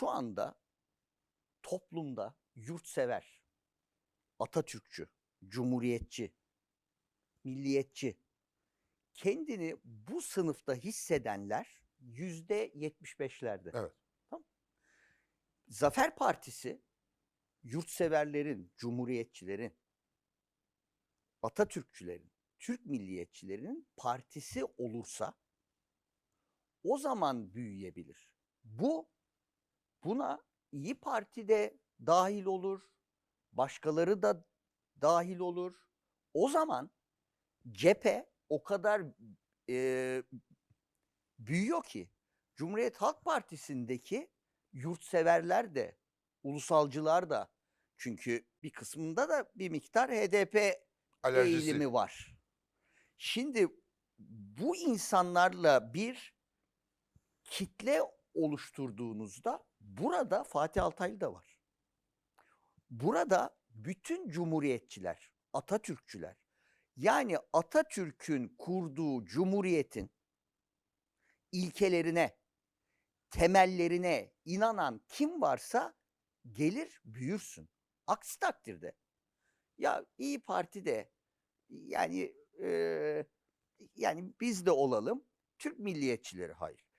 şu anda toplumda yurtsever, Atatürkçü, cumhuriyetçi, milliyetçi kendini bu sınıfta hissedenler yüzde 75'lerde. Evet. Tamam. Zafer Partisi yurtseverlerin, cumhuriyetçilerin, Atatürkçülerin, Türk milliyetçilerinin partisi olursa o zaman büyüyebilir. Bu buna İyi Parti de dahil olur, başkaları da dahil olur. O zaman cephe o kadar e, büyüyor ki Cumhuriyet Halk Partisi'ndeki yurtseverler de, ulusalcılar da çünkü bir kısmında da bir miktar HDP Alerjisi. eğilimi var. Şimdi bu insanlarla bir kitle oluşturduğunuzda burada Fatih Altaylı da var. Burada bütün cumhuriyetçiler, Atatürkçüler yani Atatürk'ün kurduğu cumhuriyetin ilkelerine, temellerine inanan kim varsa gelir büyürsün. Aksi takdirde ya İyi Parti de yani eee, yani biz de olalım. Türk milliyetçileri hayır.